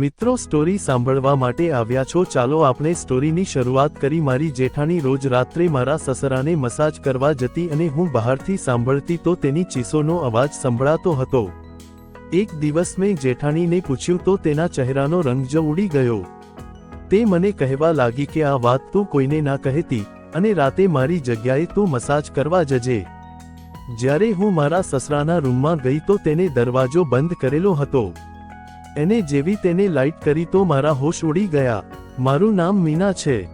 મિત્રો સ્ટોરી સાંભળવા માટે આવ્યા છો, ચાલો આપણે સ્ટોરીની શરૂઆત કરી. મારી જેઠાણી રોજ રાત્રે મારા સસરાને મસાજ કરવા જતી અને હું બહારથી સાંભળતી તો તેની ચીસોનો અવાજ સંભળાતો હતો. એક દિવસ મેં જેઠાણીને પૂછ્યું તો તેના ચહેરાનો રંગ જ ઉડી ગયો. તે મને કહેવા લાગી કે આ વાત તું કોઈને ના કહેતી અને રાતે મારી જગ્યાએ તું મસાજ કરવા જજે. જ્યારે હું મારા સસરાના રૂમમાં ગઈ તો તેને દરવાજો બંધ કરેલો હતો. એને જેવી તેને લાઈટ કરી તો મારા હોશ ઉડી ગયા. મારું નામ મીના છે.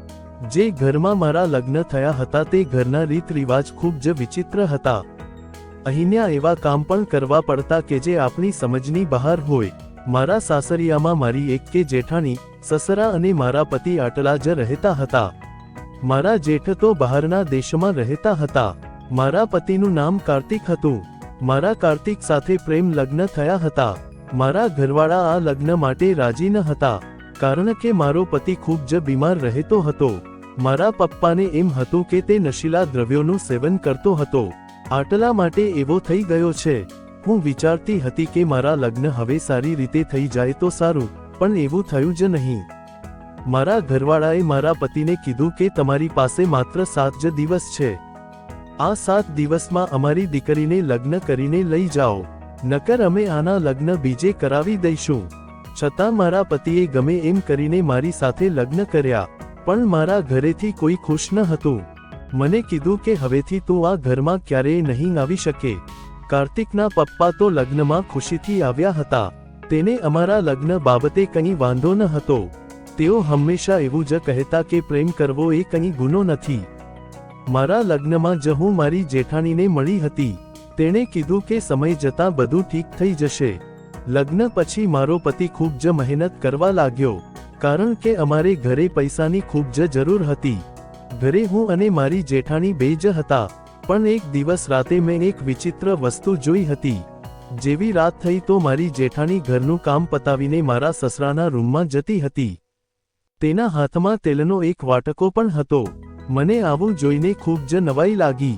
જે ઘરમાં મારા લગ્ન થયા હતા તે ઘરના રીત રિવાજ ખૂબ જ વિચિત્ર હતા. અહીંયા એવા કામ પણ કરવા પડતા કે જે આપણી સમજની બહાર હોય. મારા સાસરિયામાં મારી એક કે જેઠાણી, સસરા અને મારા પતિ આટલા જ રહેતા હતા. મારા જેઠ તો બહારના દેશમાં રહેતા હતા. મારા પતિનું નામ કાર્તિક હતું. મારા કાર્તિક સાથે પ્રેમ લગ્ન થયા હતા. મારા ઘરવાળા આ લગ્ન માટે રાજી ન હતા, કારણ કે મારો પતિ ખૂબ જ બીમાર રહેતો હતો. મારા પપ્પાને એમ હતું કે તે નશીલા દ્રવ્યોનું સેવન કરતો હતો. આટલા માટે એવો થઈ ગયો છે. હું વિચારતી હતી કે મારા લગ્ન હવે સારી રીતે થઈ જાય તો સારું, પણ એવું થયું જ નહીં. મારા ઘરવાળાએ મારા પતિને કીધું કે તમારી પાસે માત્ર સાત જ દિવસ છે. આ સાત દિવસમાં અમારી દીકરીને લગ્ન કરીને લઈ જાઓ. નકર અમે આના લગ્ન બીજે કરાવી દઈશું. છતાં મારા પતિએ ગમે એમ કરીને મારી સાથે લગ્ન કર્યા, પણ મારા ઘરેથી કોઈ ખુશ ન હતું. મને કીધું કે હવેથી તું આ ઘરમાં ક્યારેય નહીં આવી શકે. કાર્તિકના પપ્પા તો લગ્નમાં ખુશીથી આવ્યા હતા. તેને અમારા લગ્ન બાબતે કંઈ વાંધો ન હતો. તેઓ હંમેશા એવું જ કહેતા કે પ્રેમ કરવો એ કંઈ ગુનો નથી. મારા લગ્નમાં જ હું મારી જેઠાણીને મળી હતી. તેણે કીધું કે સમય જતાં બધું ઠીક થઈ જશે. લગ્ન પછી મારો પતિ ખૂબ જ મહેનત કરવા લાગ્યો, કારણ કે અમારે ઘરે પૈસાની ખૂબ જ જરૂર હતી. ઘરે હું અને મારી જેઠાણી બે જ હતા, પણ એક દિવસ રાતે મેં એક વિચિત્ર વસ્તુ જોઈ હતી. જેવી રાત થઈ તો મારી જેઠાણી ઘરનું કામ પતાવીને મારા સસરાના રૂમમાં જતી હતી. તેના હાથમાં તેલનો એક વાટકો પણ હતો. મને આવું જોઈને ખૂબ જ નવાઈ લાગી.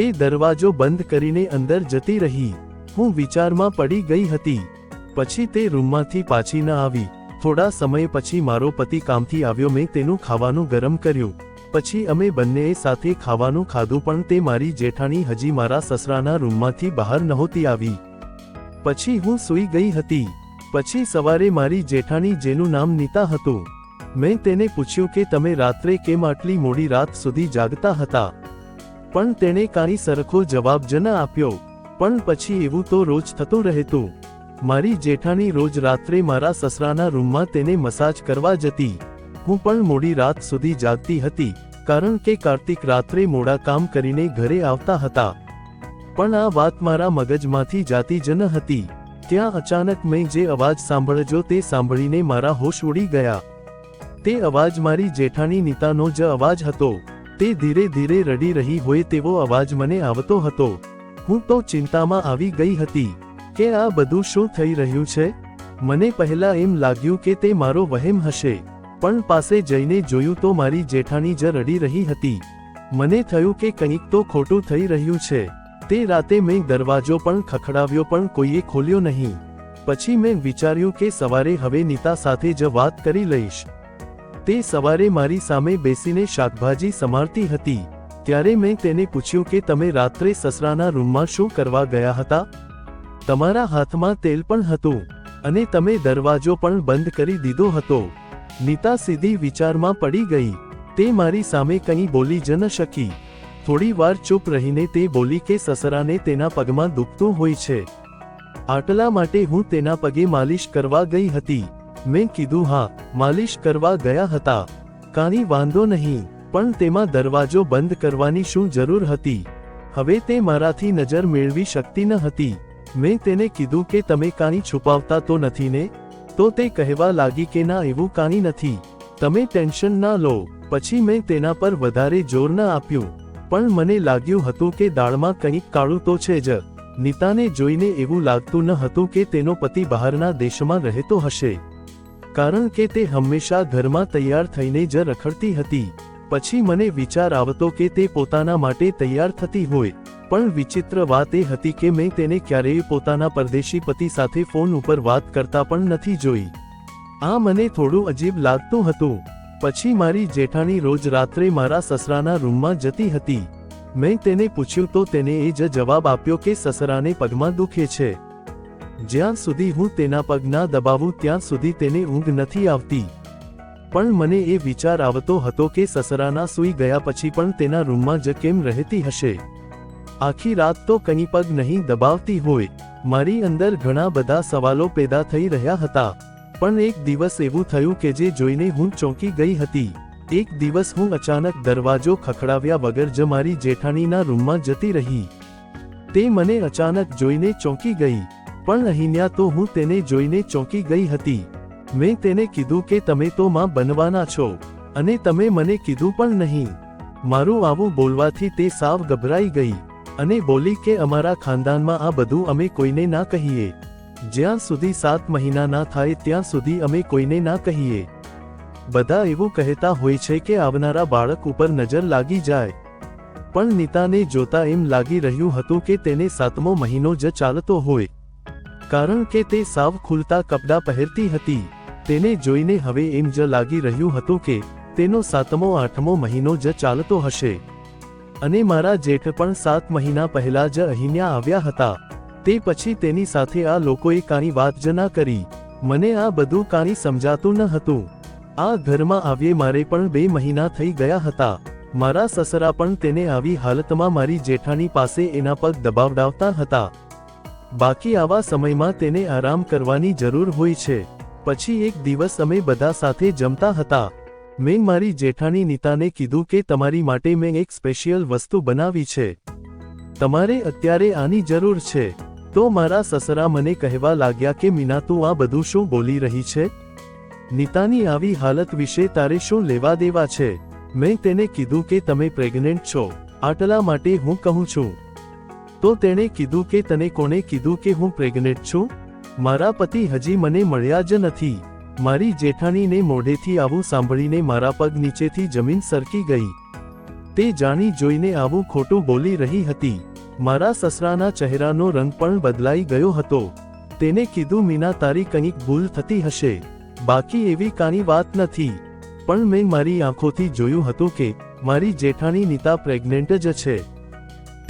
તે દરવાજો બંધ કરીને અંદર જતી રહી. હું વિચારમાં પડી ગઈ હતી. પછી તે રૂમમાંથી પાછી ન આવી. થોડા સમય પછી મારો પતિ કામથી આવ્યો. મેં તેનું ખાવાનું ગરમ કર્યું. પછી અમે બંનેએ સાથે ખાવાનું ખાધું, પણ તે મારી જેઠાણી હજી મારા સસરાના રૂમમાંથી બહાર નહોતી આવી. પછી હું સૂઈ ગઈ હતી. પછી સવારે મારી જેઠાણી જેનું નામ નીતા હતું. મેં તેને પૂછ્યું કે તમે રાત્રે કેમ આટલી મોડી રાત સુધી જાગતા હતા? પણ તેણે કાંઈ સરખો જવાબ જ ન આપ્યો. પણ પછી એવું તો રોજ થતું રહેતું. મારી જેઠાણી રોજ રાત્રે મારા સસરાના રૂમમાં તેને મસાજ કરવા જતી. હું પણ મોડી રાત સુધી જાગતી હતી, કારણ કે કાર્તિક રાત્રે મોડા કામ કરીને ઘરે આવતા હતા. પણ આ વાત મારા મગજમાંથી જાતી જ ન હતી. ત્યાં અચાનક મેં જે અવાજ સાંભળજો તે સાંભળીને મારા હોશ ઉડી ગયા. તે અવાજ મારી જેઠાણી નીતાનો જ અવાજ હતો. તે ધીરે ધીરે રડી રહી હોય તેવો અવાજ મને આવતો હતો. હું તો ચિંતામાં આવી ગઈ હતી. કે આ બધું શું થઈ રહ્યું છે? મને પહેલા એમ લાગ્યું કે તે મારો વહેમ હશે. પણ પાસે જઈને જોયું તો મારી જેઠાણી જ રડી રહી હતી. મને થયું કે કંઈક તો ખોટું થઈ રહ્યું છે. તે રાતે મેં દરવાજો પણ ખખડાવ્યો પણ કોઈએ ખોલ્યો નહીં. પછી મેં વિચાર્યું કે સવારે હવે નીતા સાથે જ વાત કરી લઈશ. તે સવારે મારી સામે બેસીને શાકભાજી સમારતી હતી. ત્યારે મેં તેને પૂછ્યું કે તમે રાત્રે સસરાના રૂમમાં શું કરવા ગયા હતા? તમારા હાથમાં તેલ પણ હતું અને તમે દરવાજો પણ બંધ કરી દીધો હતો. નીતા સીધી વિચારમાં પડી ગઈ. તે મારી સામે કંઈ બોલી જ ન શકી. થોડી વાર ચૂપ રહીને તે બોલી કે સસરાને તેના પગમાં દુખતું હોય છે. આટલા માટે હું તેના પગે માલિશ કરવા ગઈ હતી. મેં કીધું, હા, માલિશ કરવા ગયા હતા. કાંઈ વાંધો નહીં, પણ તેમાં દરવાજો બંધ કરવાની શું જરૂર હતી? હવે તે મારાથી નજર મેળવી શકતી ન હતી. મેં તેને કીધું કે તમે કાંઈ છુપાવતા તો નથી ને? તો તે કહેવા લાગી કે ના, એવું કાંઈ નથી. તમે ટેન્શન ના લો. પછી મેં તેના પર વધારે જોર ન આપ્યું. પણ મને લાગ્યું હતું કે દાળમાં કંઈક કાળું તો છે જ. નીતાને જોઈને એવું લાગતું ન હતું કે તેનો પતિ બહારના દેશમાં રહેતો હશે. કારણ કે તે હંમેશા ઘરમાં તૈયાર થઈને જ રખડતી હતી. પછી મને વિચાર આવતો કે તે પોતાના માટે તૈયાર થતી હોય. પણ વિચિત્ર વાત એ હતી કે મેં તેને ક્યારેય પોતાના પરદેશી પતિ સાથે ફોન ઉપર વાત કરતા પણ નથી જોઈ. આ મને થોડું અજીબ લાગતું હતું. પછી મારી જેઠાણી રોજ રાત્રે મારા સસરાના રૂમમાં જતી હતી. મેં તેને પૂછ્યું તો તેને એ જ જવાબ આપ્યો કે સસરાને પગમાં દુખે છે. જ્યાં સુધી હું તેના પગ ના દબાવું ત્યાં સુધી તેને ઊંઘ નથી આવતી. પણ મને એ વિચાર આવતો હતો કે સસરાના સૂઈ ગયા પછી પણ તેના રૂમમાં જ કેમ રહેતી હશે? આખી રાત તો કંઈ પગ નહીં દબાવતી હોય. મારી અંદર ઘણા બધા સવાલો પેદા થઈ રહ્યા હતા. પણ એક દિવસ એવું થયું કે જે જોઈને હું ચોંકી ગઈ હતી. એક દિવસ હું અચાનક દરવાજો ખખડાવ્યા વગર જ મારી જેઠાણીના રૂમમાં જતી રહી. તે મને અચાનક જોઈને ચોંકી ગઈ. પણ અહીંયા તો હું તેને જોઈને ચોંકી ગઈ હતી. મેં તેને કીધું કે તમે તો માં બનવાના છો, અને તમે મને કીધું પણ નહીં. મારું આવું બોલવાથી તે સાવ ગભરાઈ ગઈ, અને બોલી કે અમારા ખાનદાનમાં આ બધું અમે કોઈને ના કહીએ. જ્યાં સુધી સાત મહિના ના થાય ત્યાં સુધી અમે કોઈને ના કહીએ. બધા એવું કહેતા હોય છે કે આવનારા બાળક ઉપર નજર લાગી જાય. પણ નીતાને જોતા એમ લાગી રહ્યું હતું કે તેને સાતમો મહિનો જ ચાલતો હોય. કારણ કે તે સાવ ખુલતા કપડાં પહેરતી હતી. તેને જોઈને હવે એમ જ લાગી રહ્યું હતું કે તેનો સાતમો, આઠમો મહિનો જ ચાલતો હશે. અને મારા જેઠ પણ સાત મહિના પહેલા જ અહીંયા આવ્યા હતા. તે પછી તેની સાથે આ લોકોએ કાંઈ વાત જ ના કરી. મને આ બધું કાંઈ સમજાતું ન હતું. આ ઘરમાં આવ્યે મારે પણ બે મહિના થઈ ગયા હતા. મારા સસરા પણ તેને આવી હાલતમાં મારી જેઠાણી પાસે એના પગ દબાવડાવતા હતા. બાકી આવા સમયમાં તેને આરામ કરવાની જરૂર હોય છે. પછી એક દિવસ અમે બધા સાથે જમતા હતા. મેં મારી જેઠાણી નીતાને કીધું કે તમારી માટે મેં એક સ્પેશિયલ વસ્તુ બનાવી છે. તમારે અત્યારે આની જરૂર છે. તો મારા સસરા મને કહેવા લાગ્યા કે મીના તું આ બધું શું બોલી રહી છે? નીતાની આવી હાલત વિશે તારે શું લેવા દેવા છે? મેં તેને કીધું કે તમે પ્રેગ્નેન્ટ છો. આટલા માટે હું કહું છું. તો તેણે કીધું કે તને કોણે કીધું કે હું પ્રેગ્નેન્ટ છું? મારા પતિ હજી મને મળ્યા જ નથી. મારી જેઠાણીને મોઢેથી આવું સાંભળીને મારા પગ નીચેથી જમીન સરકી ગઈ. તે જાણી જોઈને આવું ખોટું બોલી રહી હતી. મારા સસરાના ચહેરાનો રંગ પણ બદલાઈ ગયો હતો. તેને કીધું, મીના, તારી કંઈક ભૂલ થતી હશે. બાકી એવી કાની વાત નથી. પણ મેં મારી આંખોથી જોયું હતું કે મારી જેઠાણી નીતા પ્રેગ્નેન્ટ જ છે.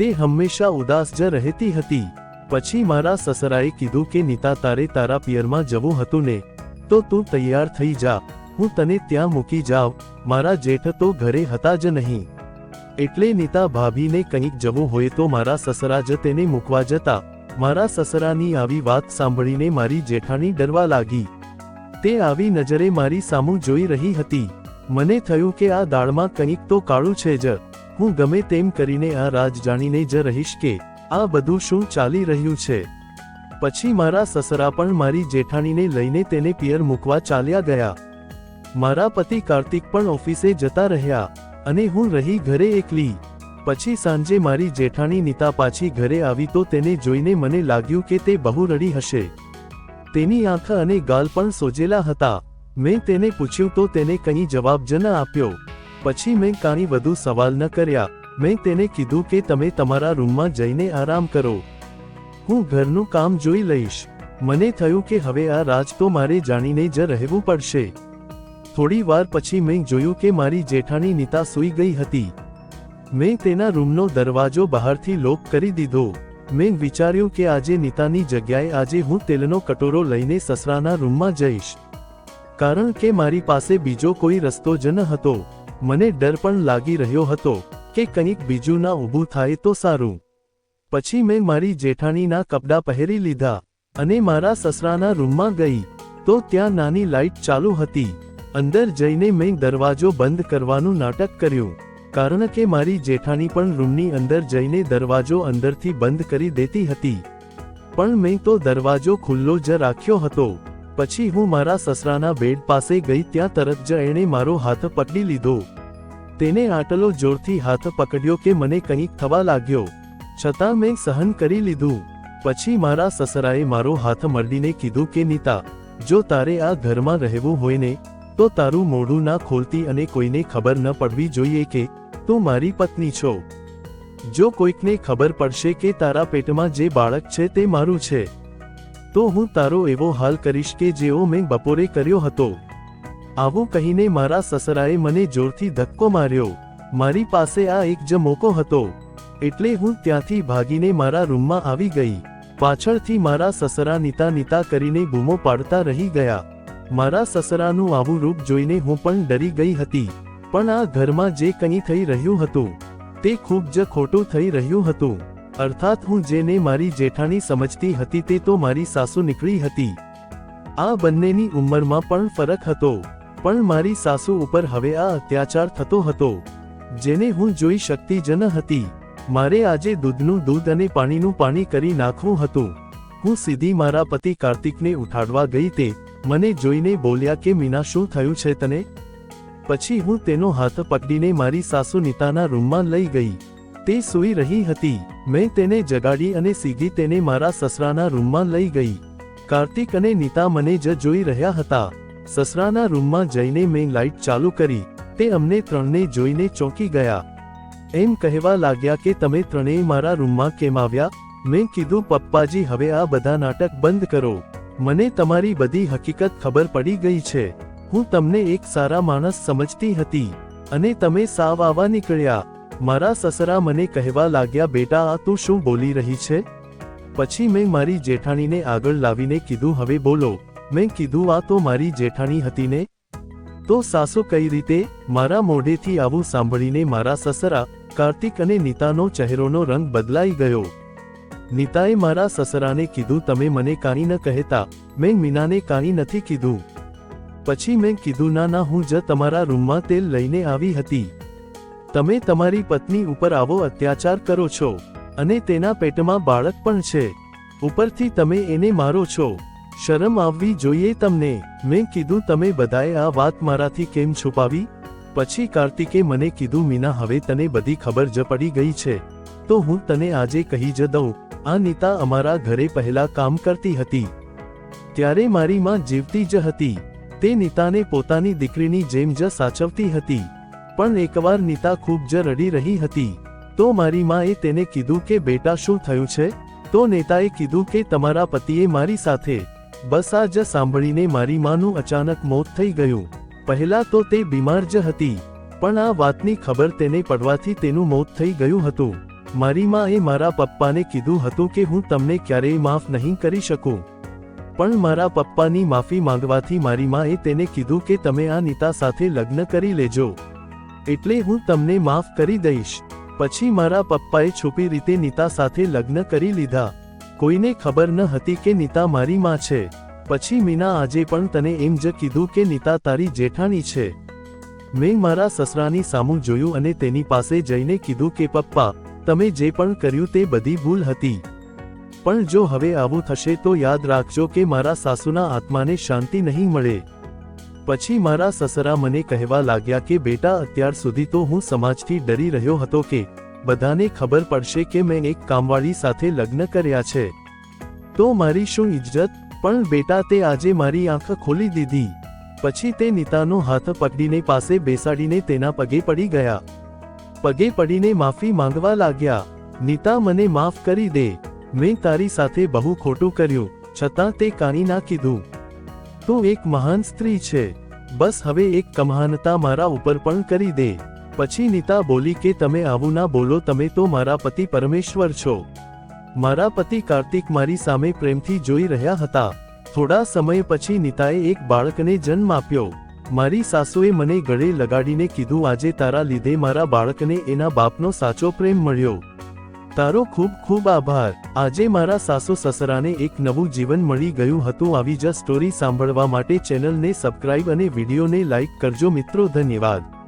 તે હંમેશા ઉદાસ જ રહેતી હતી. પછી મારા સસરાએ કીધું કે, નીતા, તારે તારા પિયરમાં જવું હતું ને, તો તું તૈયાર થઈ જા. હું તને ત્યાં મૂકી જાવ. મારા જેઠ તો ઘરે હતા જ નહીં. એટલે નીતા ભાભીને કંઈક જવું હોય તો મારા સસરા જ તેને મૂકવા જતા. મારા સસરાની આવી વાત સાંભળીને મારી જેઠાણી ડરવા લાગી. તે આવી નજરે મારી સામું જોઈ રહી હતી. મને થયું કે આ દાળમાં કંઈક તો કાળું છે જ. હું ગમે તેમ કરીને આ રાજ જાણીને જ રહીશ કે આ બધું શું ચાલી રહ્યું છે. પછી મારા સસરા પણ મારી જેઠાણીને લઈને તેને પિયર મૂકવા ચાલ્યા ગયા. મારા પતિ કાર્તિક પણ ઓફિસે જતા રહ્યા અને હું રહી ઘરે એકલી. પછી સાંજે મારી જેઠાણી નીતા પાછી ઘરે આવી તો તેને જોઈને મને લાગ્યું કે તે બહુ રડી હશે. તેની આંખ અને ગાલ પણ સોજેલા હતા. મેં તેને પૂછ્યું તો તેને કંઈ જવાબ જ ન આપ્યો. પછી મેં કાંઈ વધુ સવાલ ન કર્યા. મેં તેને કીધું કે તમે તમારા રૂમમાં જઈને આરામ કરો. હું ઘરનું કામ જોઈ લઈશ. મને થયું કે હવે આ રાજ તો મારે જાણીને જ રહેવું પડશે. થોડી વાર પછી મેં જોયું કે મારી જેઠાણી નીતા સૂઈ ગઈ હતી. મેં તેના રૂમનો દરવાજો બહારથી લોક કરી દીધો. મેં વિચાર્યું કે આજે નીતાની જગ્યાએ આજે હું તેલનો કટોરો લઈને સસરાના રૂમમાં જઈશ. કારણ કે મારી પાસે બીજો કોઈ રસ્તો જ ન હતો. મને ડર પણ લાગી રહ્યો હતો કે કંઈક બીજું ના ઊભું થાય તો સારું. પછી મેં મારી જેઠાણીના કપડાં પહેરી લીધા અને મારા સસરાના રૂમમાં ગઈ તો ત્યાં નાની લાઇટ ચાલુ હતી. અંદર જઈને મેં દરવાજો બંધ કરવાનું નાટક કર્યું, કારણ કે મારી જેઠાણી પણ રૂમની અંદર જઈને દરવાજો અંદરથી બંધ કરી દેતી હતી. પણ મેં તો દરવાજો ખુલ્લો જ રાખ્યો હતો. પછી હું મારા સસરાના બેડ પાસે ગઈ ત્યાં તરત જ એણે મારો હાથ પકડી લીધો. તેને આટલો જોરથી હાથ પકડ્યો કે મને કંઈક થવા લાગ્યો. છતાં મેં સહન કરી લીધું. પછી મારા સસરાએ મારો હાથ મરડીને કીધું કે, નીતા, જો તારે આ ઘરમાં રહેવું હોય ને, તો તારું મોઢું ના ખોલતી અને કોઈને ખબર ન પડવી જોઈએ કે તું મારી પત્ની છો. જો કોઈકને ખબર પડશે કે તારા પેટમાં જે બાળક છે તે મારું છે. તો હું તારો એવો હાલ કરીશ કે જેવો મેં બપોરે કર્યો હતો. આવું કહીને મારા સસરાએ મને જોરથી ધક્કો માર્યો. મારી પાસે આ એક જ મોકો હતો. એટલે હું ત્યાંથી ભાગીને મારા રૂમમાં આવી ગઈ. પાછળથી મારા સસરા નીતા નીતા કરીને બૂમો પાડતા રહી ગયા. મારા સસરાનું આવું રૂપ જોઈને હું પણ ડરી ગઈ હતી. પણ આ ઘરમાં જે કંઈ થઈ રહ્યું હતું, તે ખૂબ જ ખોટું થઈ રહ્યું હતું. અર્થાત હું જેને મારી જેઠાણી સમજતી હતી તે તો મારી સાસુ નીકળી હતી. આ બંનેની ઉંમરમાં પણ ફરક હતો, પણ મારી સાસુ ઉપર હવે આ અત્યાચાર થતો હતો. જેને હું જોઈ શકતી જ ન હતી. મારે આજે દૂધનું દૂધ અને પાણીનું પાણી કરી નાખવું હતું. હું સીધી મારા પતિ કાર્તિકને ઉઠાડવા ગઈ તે, મને જોઈને બોલ્યા કે મીના શું થયું છે તને? પછી હું તેનો હાથ પકડીને મારી સાસુ નીતાના રૂમમાં લઈ ગઈ. તે સૂઈ રહી હતી. મેં તેને જગાડી અને સીધી તેને મારા સસરાના રૂમમાં લઈ ગઈ. કાર્તિક અને નીતા મને જ જોઈ રહ્યા હતા. સસરાના રૂમમાં જઈને મેં લાઇટ ચાલુ કરી. તે અમને ત્રણને જોઈને ચોંકી ગયા. એમ કહેવા લાગ્યા કે તમે ત્રણેય મારા રૂમમાં કેમ આવ્યા? મેં કીધું, પપ્પાજી, હવે આ બધા નાટક બંધ કરો. મને તમારી બધી હકીકત ખબર પડી ગઈ છે. હું તમને એક સારા માણસ સમજતી હતી. અને તમે સાવ આવા નીકળ્યા. મારા સસરા મને કહેવા લાગ્યા, બેટા, આ તું શું બોલી રહી છે? પછી મેં મારી જેઠાણીને આગળ લાવીને કીધું, હવે બોલો. મેં કીધું, આ તો મારી જેઠાણી હતી ને? તો સાસુ કઈ રીતે? મારા મોઢેથી આવું સાંભળીને મારા સસરા કાર્તિક અને નીતાનો ચહેરોનો રંગ બદલાઈ ગયો. નીતાએ મારા સસરાને કીધું, તમે મને કાંઈ ન કહેતા. મેં મીનાને કાંઈ નથી કીધું. પછી મેં કીધું, ના ના, હું જ તમારા રૂમમાં તેલ લઈને આવી હતી. તમે તમારી પત્ની ઉપર આવો અત્યાચાર કરો છો, અને તેના પેટમાં બાળક પણ છે. ઉપરથી તમે એને મારો છો. શરમ આવવી જોઈએ તમને. મેં કીધું તમે બધાએ આ વાત મારાથી કેમ છુપાવી? પછી કાર્તિકે મને કીધું, મીના, હવે તને બધી ખબર જ પડી ગઈ છે. તો હું તને આજે કહી જ દઉં. આ નીતા અમારા ઘરે પહેલા કામ કરતી હતી. ત્યારે મારી માં જીવતી જ હતી. તે નીતાને પોતાની દીકરીની જેમ જ સાચવતી હતી. પણ એકવાર નીતા ખૂબ જ રડી રહી હતી. તો મારી માએ તેને કીધું કે, બેટા, શું થયું છે? તો નેતાએ કીધું કે, તમારા પતિએ મારી સાથે બસ આ જ સાંભળીને મારી માનું અચાનક મોત થઈ ગયું. પહેલા તો તે બીમાર જ હતી, પણ આ વાતની ખબર તેને પડવાથી તેનું મોત થઈ ગયું હતું. મારી માએ મારા પપ્પાને કીધું હતું કે, હું તમને ક્યારેય માફ નહીં કરી શકું. પણ મારા પપ્પાની માફી માંગવાથી મારી માએ તેને કીધું કે, તમે આ નીતા સાથે લગ્ન કરી લેજો. એટલે હું તમને માફ કરી દઈશ. પછી મારા પપ્પાએ છુપી રીતે નીતા સાથે લગ્ન કરી લીધા. કોઈને ખબર ન હતી કે નીતા મારી માં છે. પછી મીના આજે પણ તને એમ જ કીધું કે નીતા તારી જેઠાણી છે. મેં મારા સસરાની સામું જોયું અને તેની પાસે જઈને કીધું કે, પપ્પા, તમે જે પણ કર્યું તે બધી ભૂલ હતી. પણ જો હવે આવું થશે તો યાદ રાખજો કે મારા સાસુના આત્માને શાંતિ નહીં મળે. પછી મારા સસરા મને કહેવા લાગ્યા કે, બેટા, અત્યાર સુધી તો હું સમાજથી ડરી રહ્યો હતો કે, બધાને ખબર પડશે કે મેં એક કામવાળી સાથે લગ્ન કર્યા છે. તો મારી શું ઇજ્જત પણ બેટા, તે આજે મારી આંખ ખોલી દીધી. પછી તે નીતાનો હાથ પકડીને પાસે બેસાડીને તેના પગે પડી ગયા. પગે પડીને માફી માંગવા લાગ્યા. નીતા, મને માફ કરી દે. મેં તારી સાથે બહુ ખોટું કર્યું. છતાં તે કાણી ના કીધું. તું એક મહાન સ્ત્રી છે. બસ હવે એક કમહાનતા મારા ઉપર પણ કરી દે. પછી નીતા બોલી કે તમે આવું ના બોલો, તમે તો મારા પતિ પરમેશ્વર છો. મારા પતિ કાર્તિક મારી સામે પ્રેમથી જોઈ રહ્યા હતા. થોડા સમય પછી નીતાએ એક બાળકને જન્મ આપ્યો. મારી સાસુએ મને ગળે લગાડીને કીધું, આજે તારા લીધે મારા બાળકને એના બાપનો સાચો પ્રેમ મળ્યો. તારો ખૂબ ખૂબ આભાર. આજે મારા સાસુ સસરાને એક નવું જીવન મળી ગયું હતું. આવી જ સ્ટોરી સાંભળવા માટે ચેનલને સબસ્ક્રાઇબ અને વિડીયોને લાઇક કરજો મિત્રો. ધન્યવાદ.